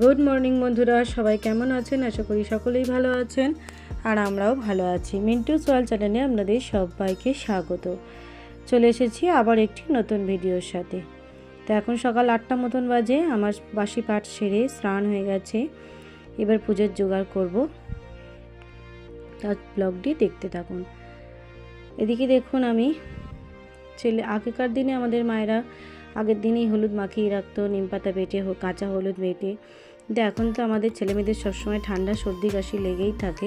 Good morning বন্ধুরা। সবাই কেমন আছেন? আশা করি সকলেই ভালো আছেন। আর আমরাও ভালো আছি। মিন্টু সোয়াল চ্যানেলে আপনাদের সবাইকে স্বাগত। চলে এসেছি আবার একটি নতুন ভিডিওর সাথে। তো এখন সকাল আটটা মতন বাজে। আমার বাসি পাট সেরে স্নান হয়ে গেছে। এবার পুজোর জোগাড় করব। তার ব্লগটি দেখতে থাকুন। এদিকে দেখুন আমি ছেলে আগেকার দিনে আমাদের মায়েরা আগের দিনই হলুদ মাখিয়ে রাখতো, নিম পাতা বেটে কাঁচা হলুদ বেটে। কিন্তু এখন তো আমাদের ছেলেমেয়েদের সবসময় ঠান্ডা, সর্দি, কাশি লেগেই থাকে।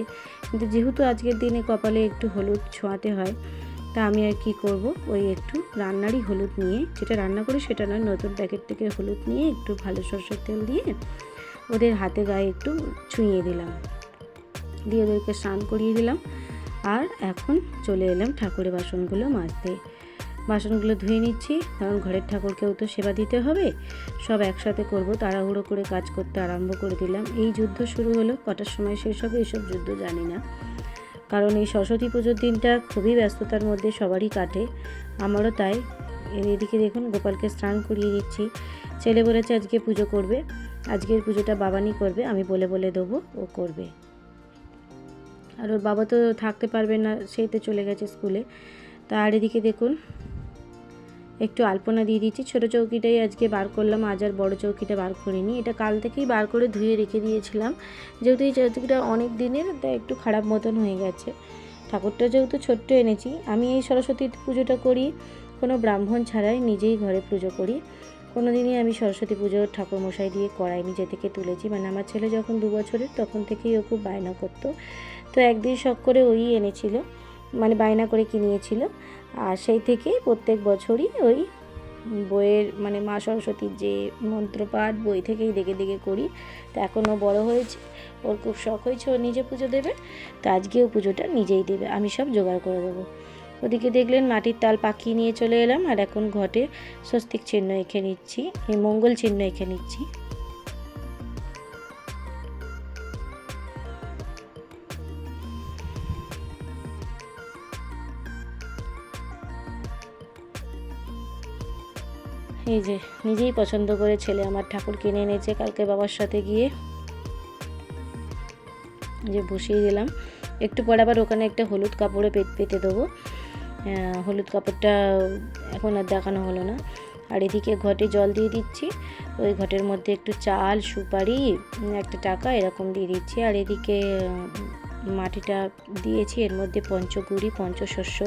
কিন্তু যেহেতু আজকের দিনে কপালে একটু হলুদ ছোঁয়াতে হয়, তা আমি আর কি করব? ওই একটু রান্নারই হলুদ নিয়ে, যেটা রান্না করি সেটা নয়, নতুন প্যাকেট থেকে হলুদ নিয়ে একটু ভালো সরষের তেল দিয়ে ওদের হাতে গায়ে একটু ছুঁয়ে দিলাম। দিয়ে ওদেরকে স্নান করিয়ে দিলাম। আর এখন চলে এলাম ঠাকুরের বাসনগুলো মাজতে। বাসনগুলো ধুয়ে নিচ্ছি। কারণ ঘরের ঠাকুরকেও তো সেবা দিতে হবে। সব একসাথে করব, তাড়াহুড়ো করে কাজ করতে আরম্ভ করে দিলাম। এই যুদ্ধ শুরু হলো, কটার সময় শেষ হবে এইসব যুদ্ধ জানি না। কারণ এই সরস্বতী পুজোর দিনটা খুবই ব্যস্ততার মধ্যে সবারই কাটে। আমারও তাই। এদিকে দেখুন, গোপালকে স্নান করিয়ে দিচ্ছি। ছেলে বলেছে আজকে পুজো করবে। আজকের পুজোটা বাবানি করবে, আমি বলে বলে দেবো, ও করবে। আর ওর বাবা তো থাকতে পারবে না, সেই তো চলে গেছে স্কুলে। তা আর এদিকে দেখুন একটু আলপনা দিয়ে দিয়েছি। ছোটো চৌকিটাই আজকে বার করলাম, আজ আর বড়ো চৌকিটা বার করিনি। এটা কাল থেকেই বার করে ধুয়ে রেখে দিয়েছিলাম। যেহেতু এই চৌকিটা অনেক দিনের, তাই একটু খারাপ মতন হয়ে গেছে। ঠাকুরটা যেহেতু ছোট্ট এনেছি, আমি এই সরস্বতী পুজোটা করি, কোনো ব্রাহ্মণ ছাড়াই নিজেই ঘরে পুজো করি। কোনো দিনই আমি সরস্বতী পুজো ঠাকুর মশাই দিয়ে করাই নিজে থেকে তুলেছি। মানে আমার ছেলে যখন দু বছরের, তখন থেকেই ও খুব বায়না করতো। তো একদিন শখ করে ওই এনেছিল মানে বায়না করে কিনিয়েছিল। আর সেই থেকেই প্রত্যেক বছরই ওই বইয়ের মানে মা সরস্বতীর যে মন্ত্রপাঠ বই থেকেই দেখে দেখে করি। তা এখনও বড় হয়েছে, ওর খুব শখ হয়েছে, ও নিজে পুজো দেবে, তো আজকেও পুজোটা নিজেই দেবে, আমি সব জোগাড় করে দেবো। ওদিকে দেখলেন মাটির তাল পাকিয়ে নিয়ে চলে এলাম, আর এখন ঘটে স্বস্তিক চিহ্ন এঁকে নিচ্ছি মঙ্গল চিহ্ন এঁকে নিচ্ছি। এই যে, নিজেই পছন্দ করে ছেলে আমার ঠাকুর কিনে এনেছে কালকে বাবার সাথে গিয়ে। যে বসিয়ে দিলাম। একটু পরে আবার ওখানে একটা হলুদ কাপড়ে পেতে পেতে দেবো। হলুদ কাপড়টা এখন আর দেখানো হলো না। আর এদিকে ঘটে জল দিয়ে দিচ্ছি। ওই ঘটের মধ্যে একটু চাল, সুপারি একটা টাকা এরকম দিয়ে দিচ্ছি। আর এদিকে মাটিটা দিয়েছি। এর মধ্যে পঞ্চগুড়ি, পঞ্চশস্য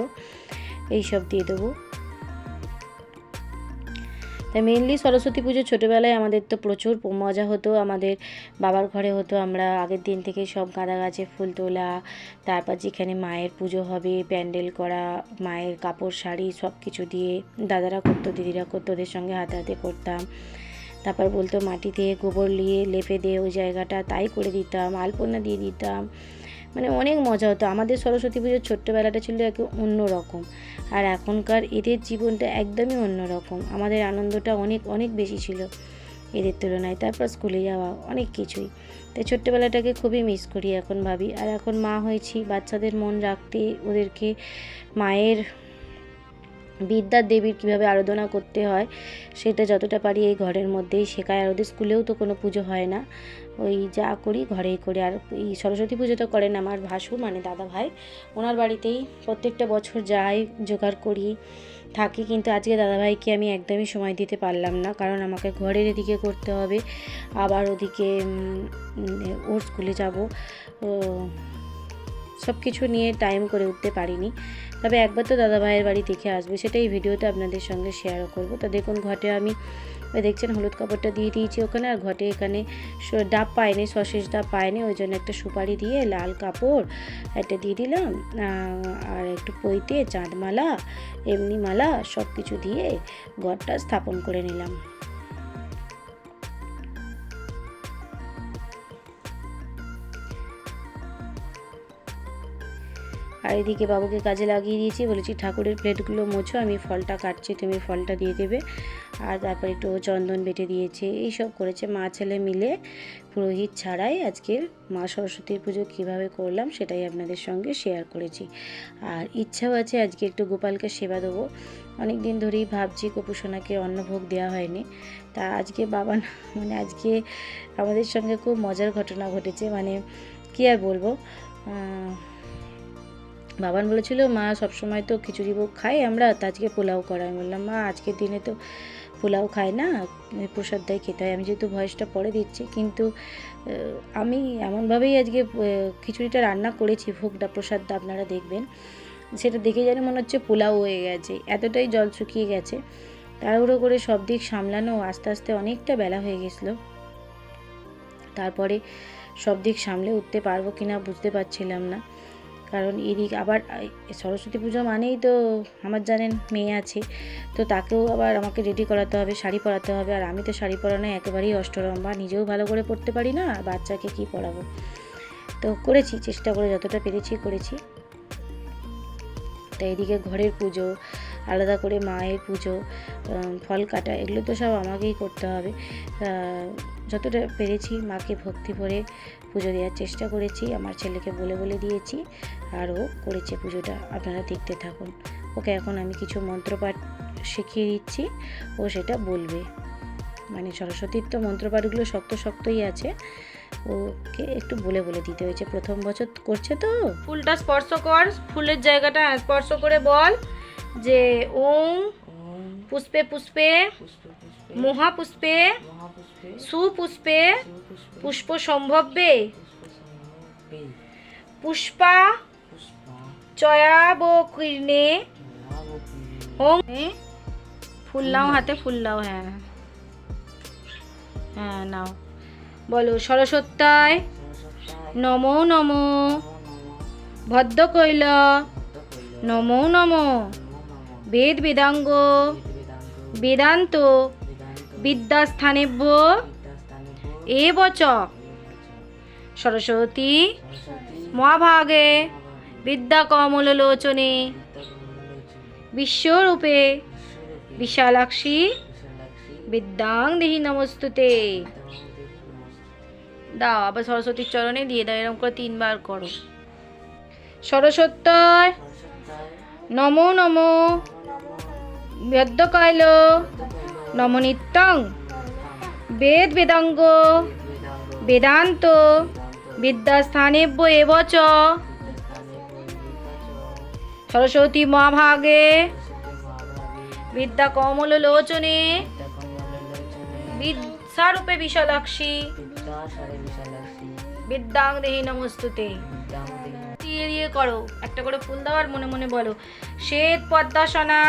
এইসব দিয়ে দেবো। তাই মেনলি সরস্বতী পুজো ছোটোবেলায় আমাদের তো প্রচুর মজা হতো। আমাদের বাবার ঘরে হতো আমরা আগের দিন থেকে সব গাঁদা গাছে ফুল তোলা, তারপর যেখানে মায়ের পুজো হবে, প্যান্ডেল করা, মায়ের কাপড়, শাড়ি সব কিছু দিয়ে দাদারা করতো, দিদিরা করতো, ওদের সঙ্গে হাতে হাতে করতাম। তারপর বলতো মাটিতে গোবর নিয়ে লেপে দিয়ে ওই জায়গাটা, তাই করে দিতাম, আলপনা দিয়ে দিতাম। মানে অনেক মজা হতো। আমাদের সরস্বতী পুজোর ছোট্টবেলাটা ছিল একে অন্য রকম আর এখনকার এদের জীবনটা একদমই অন্য রকম আমাদের আনন্দটা অনেক অনেক বেশি ছিল এদের তুলনায়। তারপর স্কুলে যাওয়া, অনেক কিছুই। তাই ছোট্টবেলাটাকে খুবই মিস করি এখন ভাবি। আর এখন মা হয়েছি, বাচ্চাদের মন রাখতে ওদেরকে মায়ের বিদ্যার দেবীর কীভাবে আরাধনা করতে হয়, সেটা যতটা পারি এই ঘরের মধ্যেই শেখায় আর ওদের স্কুলেও তো কোনো পুজো হয় না। ওই যা করি ঘরেই করি। আর এই সরস্বতী পুজো তো করেন আমার ভাসু মানে দাদা ভাই। ওনার বাড়িতেই প্রত্যেকটা বছর যাই, জোগাড় করি, থাকি। কিন্তু আজকে দাদাভাইকে আমি একদমই সময় দিতে পারলাম না। কারণ আমাকে ঘরের এদিকে করতে হবে। আবার ওদিকে ওর স্কুলে যাব। সব কিছু নিয়ে টাইম করে উঠতে পারিনি। তবে একবার তো দাদাভাইয়ের বাড়ি দেখে আসবে, সেটাই ভিডিওতে আপনাদের সঙ্গে শেয়ারও করব। তো দেখুন, ঘটে আমি দেখছেন, হলুদ কাপড়টা দিয়ে দিয়েছি ওখানে, আর ঘটে এখানে ডাব পায়নি, সসেস ডাব পায়নি, ওই জন্য একটা সুপারি দিয়ে লাল কাপড় একটা দিয়ে দিলাম আর একটু পইতে চাঁদমালা, এমনি মালা সব কিছু দিয়ে ঘরটা স্থাপন করে নিলাম। আর এদিকে বাবুকে কাজে লাগিয়ে দিয়েছি। বলেছি, ঠাকুরের প্লেটগুলো মোছো, আমি ফলটা কাটছি, তুমি ফলটা দিয়ে দেবে। আর তারপর একটু চন্দন বেটে দিয়েছে। এইসব করেছে মা ছেলে মিলে। পুরোহিত ছাড়াই আজকে মা সরস্বতীর পুজো কীভাবে করলাম সেটাই আপনাদের সঙ্গে শেয়ার করেছি। আর ইচ্ছাও আছে আজকে একটু গোপালকে সেবা দেবো। অনেক দিন ধরেই ভাবছি গোপুসোনাকে অন্নভোগ দেওয়া হয়নি। তা আজকে বাবা মানে আজকে আমাদের সঙ্গে খুব মজার ঘটনা ঘটেছে। মানে কী আর বলব? বাবান বলেছিল, মা, সবসময় তো খিচুড়ি ভোগ খাই আমরা, তা আজকে পোলাও করা। আমি বললাম, মা আজকের দিনে তো পোলাও খায় না প্রসাদ দেয় খেতে হয়। আমি যেহেতু ভয়েসটা পরে দিচ্ছি, কিন্তু আমি এমনভাবেই আজকে খিচুড়িটা রান্না করেছি, ভোগটা, প্রসাদটা আপনারা দেখবেন। সেটা দেখে যেন মনে হচ্ছে পোলাও হয়ে গেছে, এতটাই জল শুকিয়ে গেছে। তাড়াহুড়ো করে সব দিক সামলানো আস্তে আস্তে অনেকটা বেলা হয়ে গেছিল। তারপরে সব দিক সামলে উঠতে পারব কি না বুঝতে পারছিলাম না। কারণ এদিক আবার সরস্বতী পুজো মানেই তো আমার জানেন মেয়ে আছে, তো তাকেও আবার আমাকে রেডি করাতে হবে, শাড়ি পরাতে হবে, আর আমি তো শাড়ি পরানো একেবারেই অষ্টরম্বা নিজেও ভালো করে পড়তে পারি না, আর বাচ্চাকে কি পরাবো? তো করেছি, চেষ্টা করে যতটা পেরেছি করেছি। তো এদিকে ঘরের পুজো, আলাদা করে মায়ের পুজো ফল কাটা, এগুলো তো সব আমাকেই করতে হবে। যতটা পেরেছি মাকে ভক্তি ভরে পুজো দেওয়ার চেষ্টা করেছি, আমার ছেলেকে বলে বলে দিয়েছি, আর ও করেছে পুজোটা, আপনারা দেখতে থাকুন। ওকে এখন আমি কিছু মন্ত্রপাঠ শিখিয়ে দিচ্ছি, ও সেটা বলবে। মানে সরস্বতীর তো মন্ত্রপাঠগুলো শক্ত শক্তই আছে, ওকে একটু বলে বলে দিতে হয়েছে। প্রথম বছর করছে তো? ফুলটা স্পর্শ কর, ফুলের জায়গাটা স্পর্শ করে বল যে ওম, পুষ্পে পুষ্পে পুষ্পে পুষ্পে মহাপুষ্পে, সুপুষ্পে পুষ্প সম্ভব? বে পুষ্পা জয়াবতীর্ণে হোম ফুল নাও হাতে, ফুল নাও হ্যাঁ। হ্যাঁ নাও। বলো সরস্বত্যায় নমো নমো। ভদ্রকৈল ভক্তকৈল নমো নমো। বেদ বেদাঙ্গ বেদান্ত, বিদ্যাস্থানেভ্য এবচ এবচ সরস্বতী মহাভাগে বিদ্যা কমল লোচনে বিশ্বরূপে বিশালাক্ষী বিদ্যাং দেহি নমস্তুতে। দাও, আবার সরস্বতীর চরণে দিয়ে দাও, এরকম করে তিনবার করো। সরস্বত্যয় নমো নমো। ভদ্রকাইল ভক্তকৈল নম নিত্যং। বেদ বেদাঙ্গ। বেদান্ত। বিদ্যাস্থানেভ্য এবচ সরস্বতী মহাভাগে। বিদ্যা কমল লোচনে। বিদ্যারূপে বিশালাক্ষী। বিদ্যাং দেহি নমস্তুতে। দিয়ে দিয়ে করো। একটা করে ফুল দেওয়ার মনে মনে বলো। শ্বেত পদ্মাসনা।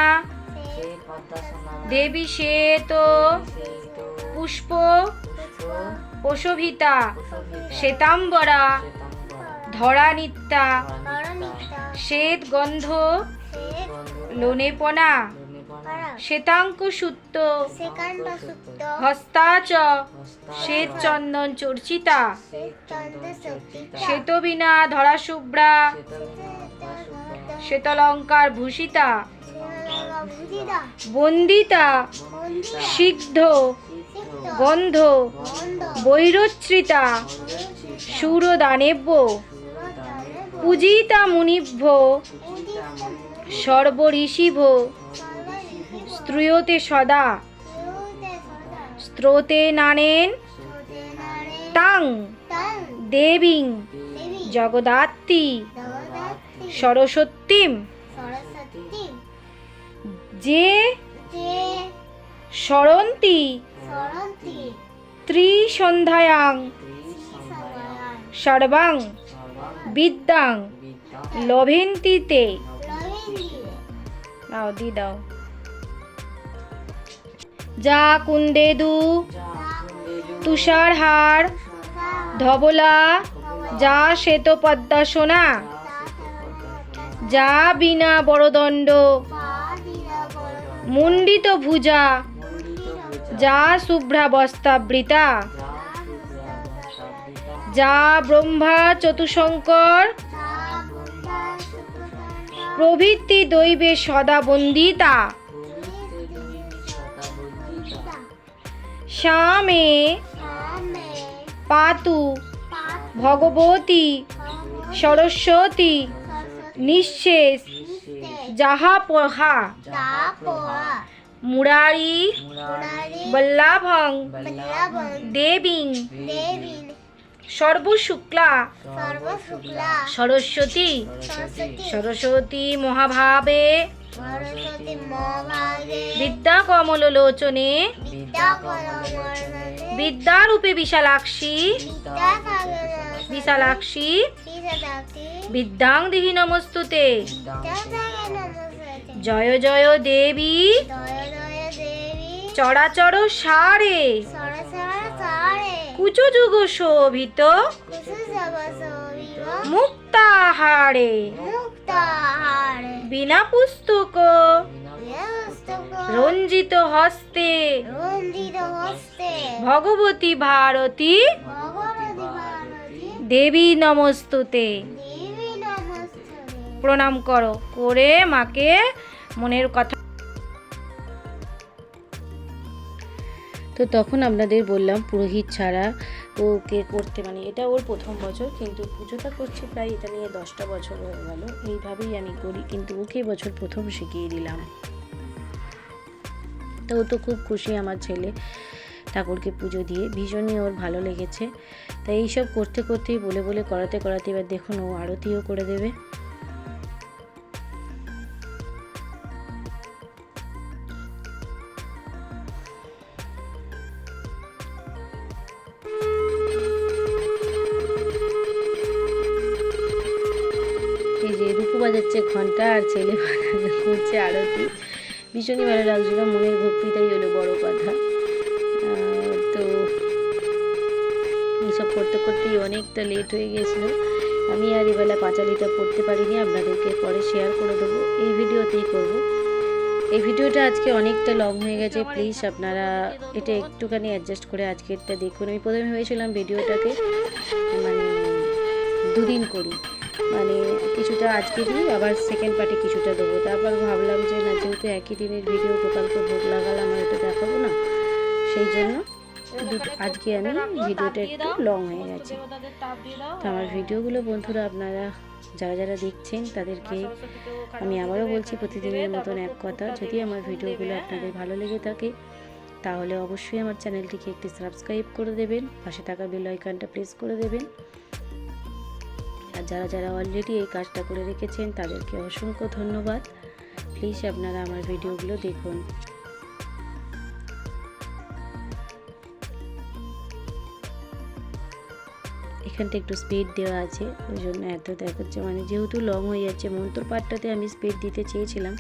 দেবী শ্বেত। পুষ্প পশোভিতা শ্বেতাম্বরা শ্বেতাম্বরা ধরা নিত্যা ধরানিতা শ্বেত গন্ধ লোনেপনা লুনিপনা শ্বেতাঙ্কু সুত্ত সেকান্ড সুপ্ত হস্তাচ হস্তা শ্বেত চন্দন চর্চিতা শ্বেত চন্দ্র চর্চিতা শ্বেতবিনা ধরা শুভ্রা শ্বেতবিনা সুপ্ত শ্বেতলঙ্কার ভূষিতা বন্দিতা সিদ্ধ গন্ধ বৈরচিতা সুরদানেব্য সুরদানে পূজিতা মুনিভ্য মনি সর্বঋষিভ, স্ত্রুয়তে সদা স্ত্রোতে নানেন, তাং, দেবীং জগদাত্রী সরস্বতীম, যে স্মরন্তি ত্রিসন্ধ্যায়াং। সর্বাং। বিদ্যাং। লভেন্তিতে। দাও দি দাও। যা কুন্দেদু তুষারহার। ধবলা। যা শ্বেত পদ্মাসনা যা বিনা বড়দণ্ড। মুণ্ডিত ভুজা। যা শুভ্রা বস্তাবৃতা যা ব্রহ্মা চতুশঙ্কর। প্রভৃতি দৈবে সদা বন্দিতা। শ্যামে পাতু ভগবতী সরস্বতী নিঃশেষ যাহা পোহা। মুরারি বল্লাভং দেবীং সর্বশুক্লা সরস্বতী সরস্বতী মহাভাবে বিদ্যা কমললোচনে বিদ্যা বিদ্যারূপে বিশালাক্ষী বিশালাক্ষী বিদ্যাং দিহি নমস্তুতে জয় জয় দেবী। চরাচর সারে। সারে। যুগ শোভিত। মুক্তাহারে। বিনা পুস্তক। রঞ্জিত হস্তে। ভগবতী ভারতী। দেবী নমস্তুতে। প্রণাম করো। করে মাকে মনের কথা। তো তখন আপনাদের বললাম, পুরোহিত ছাড়া ওকে করতে মানে এটা ওর প্রথম বছর, কিন্তু পুজোটা করছি প্রায় এটা নিয়ে দশটা বছর হয়ে গেল। এইভাবেই আমি করি, কিন্তু ওকে বছর প্রথম শিখিয়ে দিলাম। তো ও তো খুব খুশি আমার ছেলে ঠাকুরকে পুজো দিয়ে, ভীষণই ওর ভালো লেগেছে। তাই এইসব করতে, করতেই বলে বলে করাতে করাতে এবার দেখুন ও আরতিও করে দেবে। ভীষণই ভালো লাগছিল, মনের ভক্তিটাই হলো বড় কথা। তো এইসব করতে করতেই অনেকটা লেট হয়ে গেছিল। আমি আর এবেলা পাঁচালিটা পড়তে পারিনি, আপনাদেরকে পরে শেয়ার করে দেবো। এই ভিডিওতেই করব। এই ভিডিওটা আজকে অনেকটা লং হয়ে গেছে প্লিজ আপনারা এটা একটুখানি অ্যাডজাস্ট করে আজকেরটা দেখুন। আমি প্রথমে ভেবেছিলাম ভিডিওটাকে মানে দুদিন করি। মানে কিছুটা আজকে দিই, আবার সেকেন্ড পার্টে কিছুটা দেবো। তারপর ভাবলাম যে না, যেহেতু একই দিনের ভিডিও গোপালকে ভোগ লাগালাম এটা দেখাবো না, সেই জন্য আজকে আমি ভিডিওটা একটু লং হয়ে গেছে তো আমার ভিডিওগুলো বন্ধুরা, আপনারা যারা যারা দেখছেন, তাদেরকে আমি আবারও বলছি, প্রতিদিনের মতন এক কথা, যদি আমার ভিডিওগুলো আপনাদের ভালো লেগে থাকে, তাহলে অবশ্যই আমার চ্যানেলটিকে একটি সাবস্ক্রাইব করে দেবেন, পাশে থাকা বেল আইকনটা প্রেস করে দেবেন। আর যারা যারা অলরেডি এই কাজটা করে রেখেছেন, তাদেরকে অসংখ্য ধন্যবাদ। প্লিজ আপনারা আমার ভিডিওগুলো দেখুন। এখানটা একটু স্পিড দেওয়া আছে, ওই জন্য এত দেখাচ্ছে। মানে যেহেতু লং হয়ে যাচ্ছে মন্ত্র পাঠটাতে আমি স্পিড দিতে চেয়েছিলাম।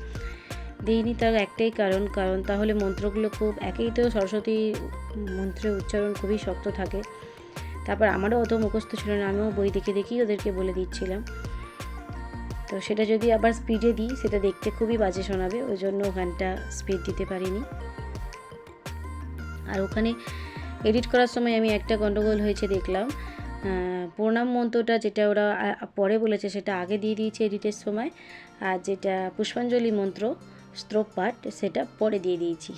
দিইনি তার একটাই কারণ কারণ তাহলে মন্ত্রগুলো খুব, একেই তো সরস্বতী মন্ত্রের উচ্চারণ খুবই শক্ত থাকে। তারপর আমারও অত মুখস্থ ছিল না, আমিও বই দেখে দেখেই ওদেরকে বলে দিচ্ছিলাম। তো সেটা যদি আবার স্পিডে দিই, সেটা দেখতে খুবই বাজে শোনাবে, ওই জন্য ওখানটা স্পিড দিতে পারিনি। আর ওখানে এডিট করার সময় আমি একটা গণ্ডগোল হয়েছে দেখলাম। প্রণাম মন্ত্রটা যেটা ওরা পরে বলেছে, সেটা আগে দিয়ে দিয়েছে এডিটের সময়। আর যেটা পুষ্পাঞ্জলি মন্ত্র, স্ত্রোপ পাঠ, সেটা পরে দিয়ে দিয়েছি।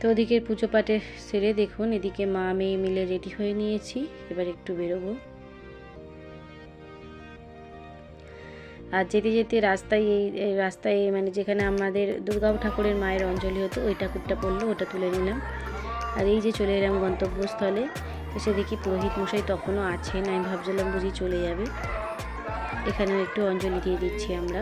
তো ওদিকে পুজো পাঠে সেরে দেখুন, এদিকে মা, মেয়ে মিলে রেডি হয়ে নিয়েছি, এবার একটু বেরোবো। আর যেতে যেতে রাস্তায় এই রাস্তায় মানে যেখানে আমাদের দুর্গা ঠাকুরের মায়ের অঞ্জলি হতো, ওই ঠাকুরটা পড়ল, ওটা তুলে নিলাম। আর এই যে চলে এলাম গন্তব্যস্থলে এসে দেখি পুরোহিত মশাই তখনও আছেন, আমি ভাবছিলাম বুঝি চলে যাবে। এখানেও একটু অঞ্জলি দিয়ে দিচ্ছি আমরা।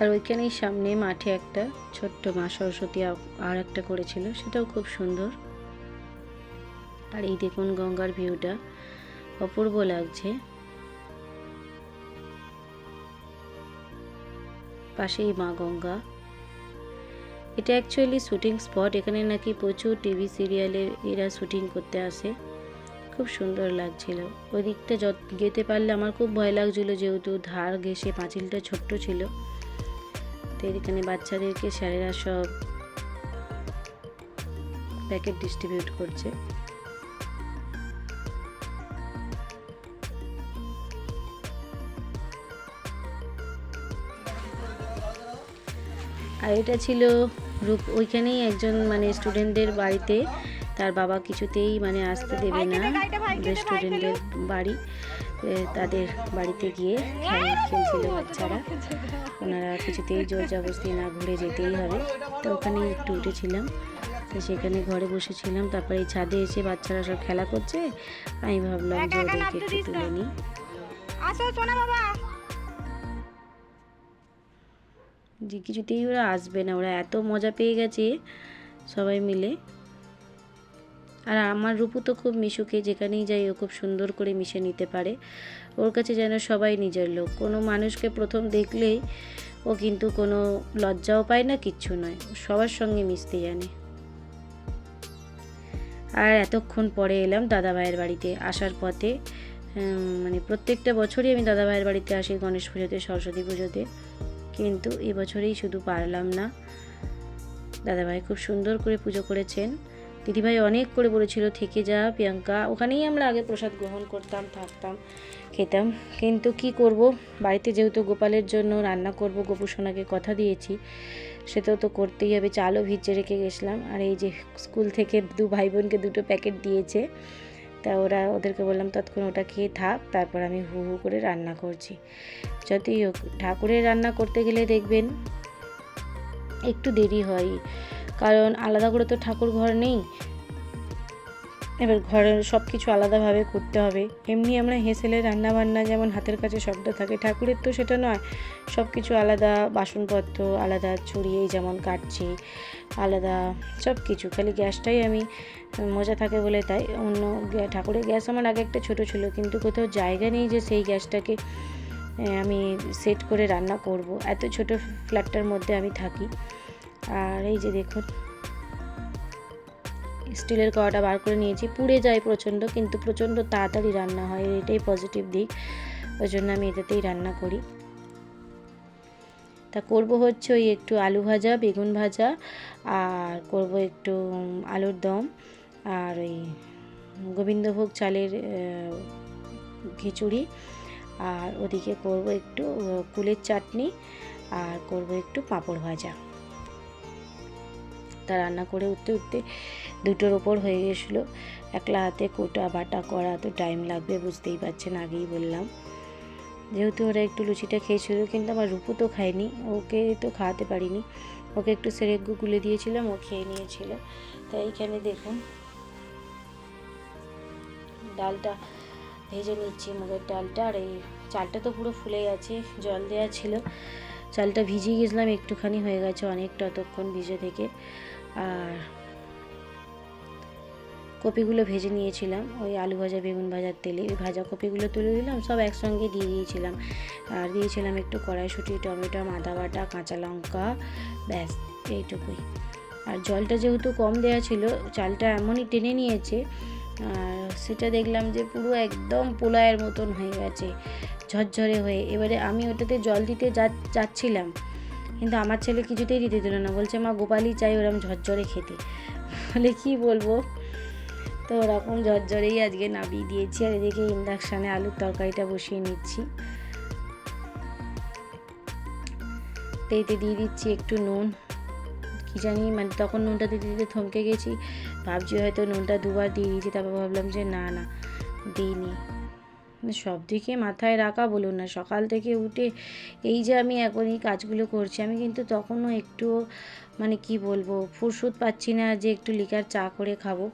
আর ওইখানেই সামনে মাঠে একটা ছোট্ট মা সরস্বতী আর একটা করেছিল, সেটাও খুব সুন্দর। আর এই দেখুন গঙ্গার ভিউটা, অপূর্ব লাগছে। পাশেই মা গঙ্গা। এটা অ্যাকচুয়ালি শুটিং স্পট এখানে নাকি প্রচুর টিভি সিরিয়ালের এরা শুটিং করতে আসে। খুব সুন্দর লাগছিল। ওই দিকটা যত যেতে পারলে আমার খুব ভয় লাগছিল, যেহেতু ধার ঘেসে পাঁচিলটা ছোট্ট ছিল। তো এখানে বাচ্চাদেরকে স্যারেরা সব প্যাকেট ডিস্ট্রিবিউট করছে। আর এটা ছিল রূপ ওইখানেই একজন মানে স্টুডেন্টদের বাড়িতে তার বাবা কিছুতেই মানে আসতে দেবে না স্টুডেন্টদের বাড়ি। তাদের বাড়িতে গিয়ে খেলা খেলছিল বাচ্চারা। ওনারা কিছুতেই জোর জবরদস্তি না ঘুরে যেতেই হবে। তো ওখানে একটু উঠেছিলাম। তো সেখানে ঘরে বসেছিলাম। তারপরে এই ছাদে এসে বাচ্চারা সব খেলা করছে। আমি ভাবলাম যে ওদেরকে একটু তুলে নিই। আসো সোনা বাবা। যে কিছুতেই ওরা আসবে না। ওরা এত মজা পেয়ে গেছে সবাই মিলে। আর আমার রূপু তো খুব মিশুকে, যেখানেই যাই ও খুব সুন্দর করে মিশে নিতে পারে। ওর কাছে যেন সবাই নিজের লোক। কোনো মানুষকে প্রথম দেখলেই ও কিন্তু কোনো লজ্জাও পায় না, কিচ্ছু নয়। সবার সঙ্গে মিশতে জানে। আর এতক্ষণ পরে এলাম দাদা ভাইয়ের বাড়িতে। আসার পথে মানে প্রত্যেকটা বছরই আমি দাদা ভাইয়ের বাড়িতে আসি গণেশ পুজোতে, সরস্বতী পুজোতে। কিন্তু এবছরেই শুধু পারলাম না। দাদাভাই খুব সুন্দর করে পুজো করেছেন। দিদিভাই অনেক করে বলেছিল, থেকে যা প্রিয়াঙ্কা। ওখানেই আমরা আগে প্রসাদ গ্রহণ করতাম, থাকতাম, খেতাম। কিন্তু কি করব? বাড়িতে যেহেতু গোপালের জন্য রান্না করব, গোপু সোনাকে কথা দিয়েছি সেটাও তো করতেই হবে। চালও ভিজে রেখে গেছিলাম। আর এই যে স্কুল থেকে দু ভাই বোনকে দুটো প্যাকেট দিয়েছে, তা ওরা, ওদেরকে বললাম তৎক্ষণ ওটা খেয়ে থাক, তারপর আমি হু হু করে রান্না করছি। যতই হোক, ঠাকুরের রান্না করতে গেলে দেখবেন একটু দেরি হয়। কারণ আলাদা করে তো ঠাকুর ঘর নেই। এবার ঘরের সব কিছু আলাদাভাবে করতে হবে। এমনি আমরা হেসেলে রান্না বান্না যেমন হাতের কাছে সবটা থাকে, ঠাকুরের তো সেটা নয়। সব কিছু আলাদা বাসনপত্র, আলাদা ছড়িয়েই যেমন কাটছি, আলাদা সব কিছু খালি গ্যাসটাই আমি মজা থাকে বলে তাই। অন্য ঠাকুরের গ্যাস আমার আগে একটা ছোট ছিল, কিন্তু কোথাও জায়গা নেই যে সেই গ্যাসটাকে আমি সেট করে রান্না করব। এত ছোট ফ্ল্যাটটার মধ্যে আমি থাকি। আর এই যে দেখুন, স্টিলের কড়াটা বার করে নিয়েছি। পুড়ে যায় প্রচণ্ড, কিন্তু প্রচণ্ড তাড়াতাড়ি রান্না হয় এটাই পজিটিভ দিক। ওই জন্য আমি এটাতেই রান্না করি। তা করব হচ্ছে ওই একটু আলু ভাজা, বেগুন ভাজা, আর করব একটু আলুর দম, আর ওই গোবিন্দভোগ চালের খিচুড়ি। আর ওদিকে করব একটু কুলের চাটনি, আর করব একটু পাঁপড় ভাজা। তা রান্না করে উঠতে উঠতে দুটোর ওপর হয়ে গেছিল। একলা হাতে কোটা, বাটা করা তো টাইম লাগবে বুঝতেই পারছেন, আগেই বললাম। যেহেতু ওরা একটু লুচিটা খেয়েছিল, কিন্তু আমার রূপু তো খায়নি, ওকে তো খাওয়াতে পারিনি। ওকে একটু সেরেগ্গু গুলে দিয়েছিলাম, ও খেয়ে নিয়েছিল। তাই এইখানে দেখুন, ডালটা ভেজে নিচ্ছি, মুগের ডালটা, আর এই চালটা তো পুরো ফুলে গেছে, জল দেওয়া ছিল। চালটা ভিজিয়ে গেছিলাম, একটুখানি হয়ে গেছে অনেকটা, ততক্ষণ ভিজে থেকে। আর কপিগুলো ভেজে নিয়েছিলাম, ওই আলু ভাজা, বেগুন ভাজার তেলে ওই ভাজা কপিগুলো তুলে দিলাম, সব একসঙ্গে দিয়ে দিয়েছিলাম। আর দিয়েছিলাম একটু কড়াইশুঁটি, টমেটো, আদা বাটা, কাঁচা লঙ্কা, ব্যাস, এইটুকুই। আর জলটা যেহেতু কম দেওয়া ছিল, চালটা এমনই টেনে নিয়েছে, আর সেটা দেখলাম যে পুরো একদম পোলায়ের মতন হয়ে গেছে, ঝরঝরে হয়ে। এবারে আমি ওটাতে জল দিতে যা, যাচ্ছিলাম কিন্তু আমার ছেলে কিছুতেই দিতে দিল না। বলছে, মা, গোপালই চাই ওরম ঝরঝরে খেতে। বলে, কি বলব? তো ওরকম ঝরঝরেই আজকে নামিয়ে দিয়েছি। আর এদিকে ইন্ডাকশানে আলুর তরকারিটা বসিয়ে নিচ্ছি। তো এতে দিয়ে দিচ্ছি একটু নুন। কি জানি মানে তখন নুনটা দিতে দিতে থমকে গেছি। ভাবছি হয়তো নুনটা দুবার দিয়ে দিয়েছি, তারপর ভাবলাম যে, না না, দিইনি। সব দিকে মাথায় রাখা বলুন না। সকাল থেকে উঠে এই যে আমি এখন এই কাজগুলো করছি, আমি কিন্তু তখনও একটু মানে কি বলব, ফুরসুত পাচ্ছি না যে একটু লিকার চা করে খাব।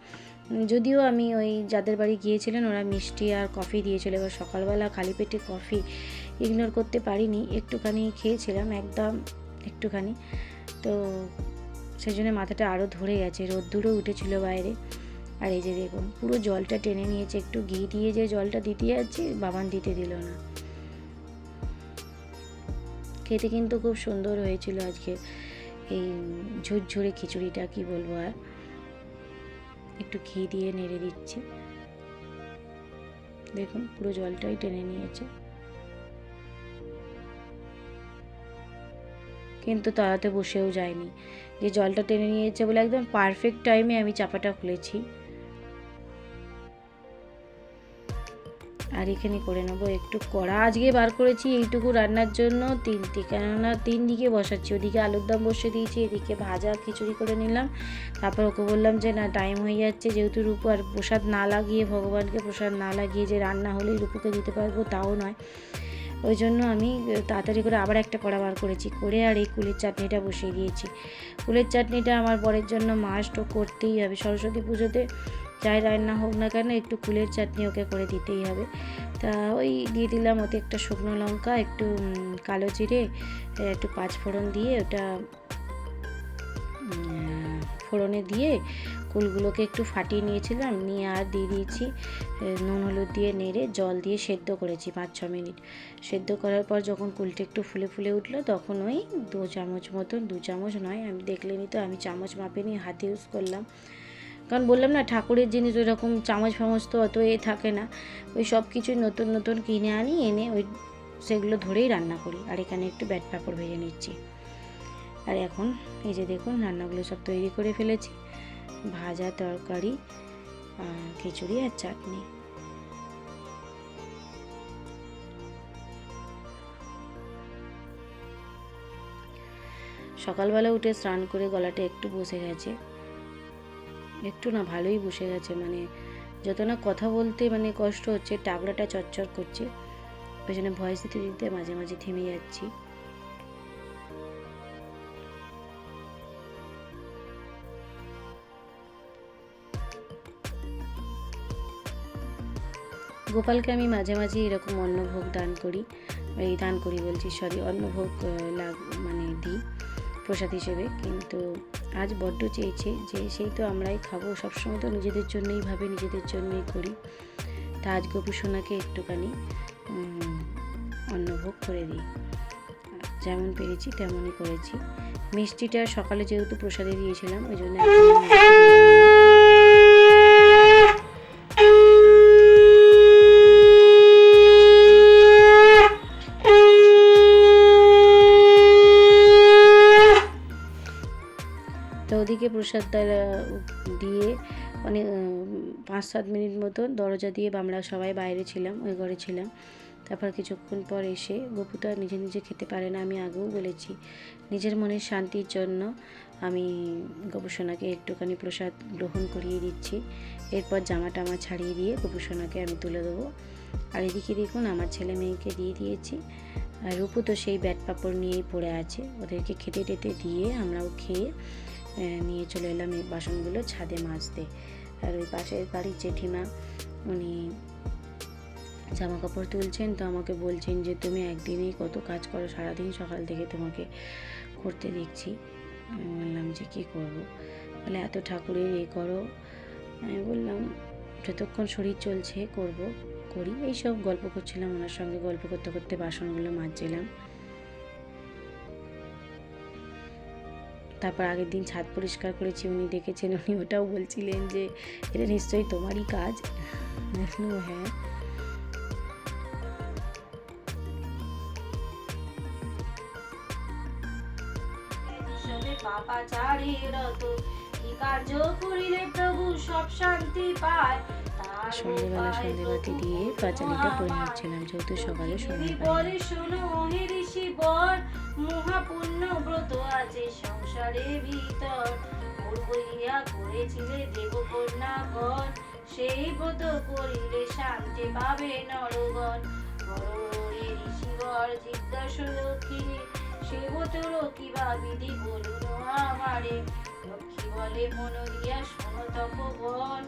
যদিও আমি ওই যাদের বাড়ি গিয়েছিলেন, ওরা মিষ্টি আর কফি দিয়েছিল, এবার সকালবেলা খালি পেটে কফি ইগনোর করতে পারিনি, একটুখানি খেয়েছিলাম একদম, একটুখানি। তো সেই জন্য মাথাটা আরও ধরে গেছে, রোদ্দুরও উঠেছিল বাইরে। আর এই যে দেখুন, পুরো জলটা টেনে নিয়েছে, একটু ঘি দিয়ে যে জলটা দিতে যাচ্ছি, বাবান দিতে দিল না। খেতে কিন্তু খুব সুন্দর হয়েছিল আজকে এই ঝুরঝুরে খিচুড়িটা, কি বলব আর। একটু ঘি দিয়ে নেড়ে দিচ্ছি। দেখুন, পুরো জলটাই টেনে নিয়েছে। কিন্তু তাড়াতে বসেও যায়নি। যে জলটা টেনে নিয়েছে বলে একদম পারফেক্ট টাইমে আমি চাপাটা খুলেছি। আর এখানে করে নেব একটু কড়া। আজকে বার করেছি এইটুকু রান্নার জন্য তিনটি, কেননা তিন দিকে বসাচ্ছি। ওদিকে আলুর দম বসে দিয়েছি, এদিকে ভাজা খিচুড়ি করে নিলাম। তারপর ওকে বললাম যে, না টাইম হয়ে যাচ্ছে। যেহেতু রূপু আর প্রসাদ না লাগিয়ে, ভগবানকে প্রসাদ না লাগিয়ে যে রান্না হলেই রূপুকে দিতে পারব, তাও নয়। ওই জন্য আমি তাড়াতাড়ি করে আবার একটা কড়া বার করেছি। করে আর এই কুলের চাটনিটা বসিয়ে দিয়েছি। কুলের চাটনিটা আমার বরের জন্য মাস্ট করতেই হবে। সরস্বতী পুজোতে যাই রান্না হোক না কেন একটু কুলের চাটনি ওকে করে দিতেই হবে। তা ওই দিয়ে দিলাম ওতে একটা শুকনো লঙ্কা, একটু কালো জিরে, একটু পাঁচ ফোড়ন দিয়ে ওটা ফোড়নে দিয়ে কুলগুলোকে একটু ফাটিয়ে নিয়েছিলাম, নিয়ে আর দিয়ে দিয়েছি নুন হলুদ দিয়ে নেড়ে জল দিয়ে সেদ্ধ করেছি পাঁচ ছ মিনিট। সেদ্ধ করার পর যখন কুলটা একটু ফুলে ফুলে উঠল তখন ওই দু চামচ মতন, দু চামচ নয়, আমি দেখলেনি তো, আমি চামচ মাপে নিয়ে হাতে ইউজ করলাম। কারণ বললাম না, ঠাকুরের জিনিস ওই রকম চামচ ফামচ তো অত এ থাকে না। ওই সব কিছুই নতুন নতুন কিনে আনি, এনে ওই সেগুলো ধরেই রান্না করি। আর এখানে একটু ব্যাট পাঁপড় ভেজে নিচ্ছি। আর এখন এই যে দেখুন, রান্নাগুলো সব তৈরি করে ফেলেছি। ভাজা তরকারি খিচুড়ি আর চাটনি। সকালবেলা উঠে স্নান করে গলাটা একটু বসে গেছে। একটু না ভালোই বসে গেছে মানে যত না কথা বলতে মানে কষ্ট হচ্ছে টাবলাটা চচ্চর করছে। ওই জন্য ভয়েস দিতে দিতে মাঝে মাঝে থেমে যাচ্ছি। গোপালকে আমি মাঝে মাঝে এরকম অন্নভোগ দান করি, এই দান করি বলছি সরি অন্নভোগ লাগ মানে দিই প্রসাদ হিসেবে, কিন্তু আজ বড্ড চেয়েছে যে সেই তো আমরাই খাব। সবসময় তো নিজেদের জন্যই ভাবে, নিজেদের জন্যই করি। তা আজ গপু সোনাকে একটুখানি অন্নভোগ করে দিই। যেমন পেরেছি তেমনই করেছি। মিষ্টিটা সকালে যেহেতু প্রসাদে দিয়েছিলাম, ওই জন্য ওদিকে প্রসাদ দ্বারা দিয়ে অনেক পাঁচ সাত মিনিট মতো দরজা দিয়ে আমরা সবাই বাইরে ছিলাম, ওই ঘরে ছিলাম। তারপর কিছুক্ষণ পর এসে গপু তো আর নিজে নিজে খেতে পারে না, আমি আগেও বলেছি, নিজের মনের শান্তির জন্য আমি গবেষণাকে একটুখানি প্রসাদ গ্রহণ করিয়ে দিচ্ছি। এরপর জামা টামা ছাড়িয়ে দিয়ে গবেষণাকে আমি তুলে দেবো। আর এদিকে দেখুন আমার ছেলে মেয়েকে দিয়ে দিয়েছি। আর রূপু তো সেই ব্যাট পাপড় নিয়েই পড়ে আছে, ওদেরকে খেতে টেতে দিয়ে আমরাও খেয়ে নিয়ে চলে এলাম এই বাসনগুলো ছাদে মাজতে। আর ওই পাশের বাড়ির জেঠিমা, উনি জামা কাপড় তুলছেন তো আমাকে বলছেন যে, তুমি একদিনেই কত কাজ করো, সারাদিন সকাল থেকে তোমাকে করতে দেখছি। বললাম যে, কী করব? বলে, এত ঠাকুরের এ করো। আমি বললাম, যতক্ষণ শরীর চলছে, করব, করি। এইসব গল্প করছিলাম, ওনার সঙ্গে গল্প করতে করতে বাসনগুলো মাজছিলাম। তারপর আগের দিন ছাদ পরিষ্কার করেছি উনি দেখেছেন উনি ওটাও বলছিলেন যে এটা নিশ্চয়ই তোমারই কাজ? হ্যাঁ। সবে পাপাচারী রত কি কার্য করিলে প্রভু সব শান্তি পায়? সন্ধ্যেবেলা সন্ধ্যেবাতি দিয়ে পাঁচালিটা পরে মহাপায়। নিচ্ছিলাম যেহেতু সকালে সময় পাই বলে শোনো হে ঋষি বর মহাপুণ্য ব্রত আছে সংসারে ভিতর ইহা করেছিলে দেবকন্যা গণ। সেই ব্রত করিলে শান্তি পাবে নরগণ। বড়ে ঋষিবর জিজ্ঞাসা লক্ষ্মী সে বতর কিবা বিধি বলুন আমারে। লক্ষ্মী বলে, মন দিয়া শোনো তপবন।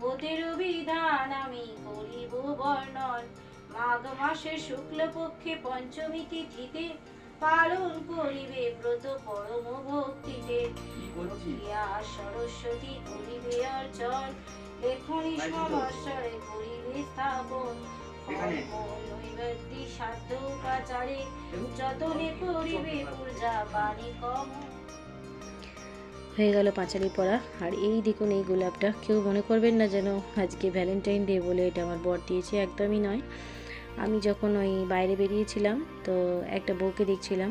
বোধের বিধান আমি করিব বর্ণন। মাঘ মাসে শুক্লপক্ষে পঞ্চমী তিথিতে পালন করিবে সরস্বতী করিবে অর্চন লেখনি সমস্যায় করিবে স্থাপন। নৈবেদ্যি সাধ্য উপাচারে যতনে করিবে পূজা বাণী কম। হয়ে গেল পাঁচালি পড়া আর এই দেখুন এই গোলাপটা। কেউ মনে করবেন না যেন আজকে ভ্যালেন্টাইন ডে বলে এটা আমার বর দিয়েছে একদমই নয়। আমি যখন ওই বাইরে বেরিয়েছিলাম তো একটা বউকে দেখছিলাম।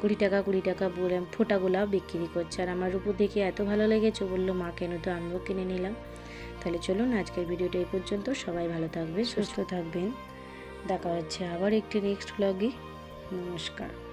কুড়ি টাকা কুড়ি টাকা বলে ফোটা বিক্রি করছে। আর আমার উপর দেখে এত ভালো লেগেছে বলল মা কেন তো আমিও কিনে নিলাম। তাহলে চলুন আজকের ভিডিওটা এই পর্যন্ত। সবাই ভালো থাকবে সুস্থ থাকবেন। দেখা হচ্ছে আবার একটি নেক্সট ব্লগে নমস্কার।